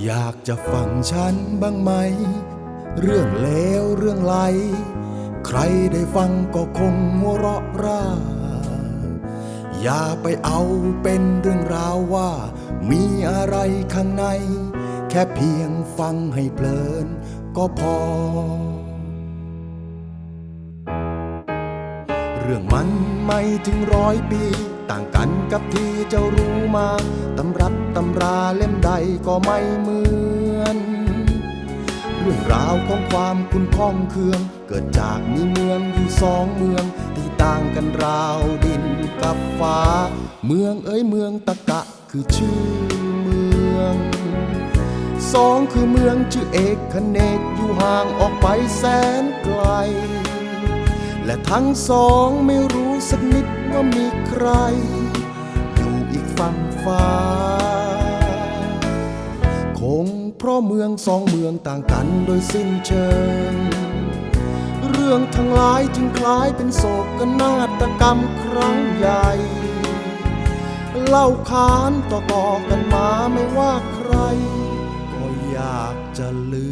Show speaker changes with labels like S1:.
S1: อยากจะฟังฉันบ้างไหม เรื่องเลวเรื่องไร ใครได้ฟังก็คงหัวเราะร่า อย่าไปเอาเป็นเรื่องราวว่า มีอะไรข้างใน แค่เพียงฟังให้เพลินก็พอ เรื่องมันไม่ถึงร้อยปี ต่างกันกับที่เจ้ารู้มาตำรับำราเล่มใดก็ไม่เหมือน เรื่องราวของความคุณข้องเคือง เกิดจากมีเมืองอยู่สองเมือง ที่ต่างกันราวดินกับฟ้า เมืองเอ้ยเมืองตะกะคือชื่อเมืองสองคือเมืองชื่อเอกคเนกอยู่ห่างออกไปแสนไกล และทั้งสองไม่รู้สักนิดว่ามีใคร อยู่อีกฝั่งฟ้า เพราะเมืองสองเมืองต่างกันโดยสิ้นเชิง เรื่องทั้งหลายจึงคล้ายเป็นโศกนาฏกรรมครั้งใหญ่ เล่าขานต่อๆกันมาไม่ว่าใคร ก็อยากจะลืม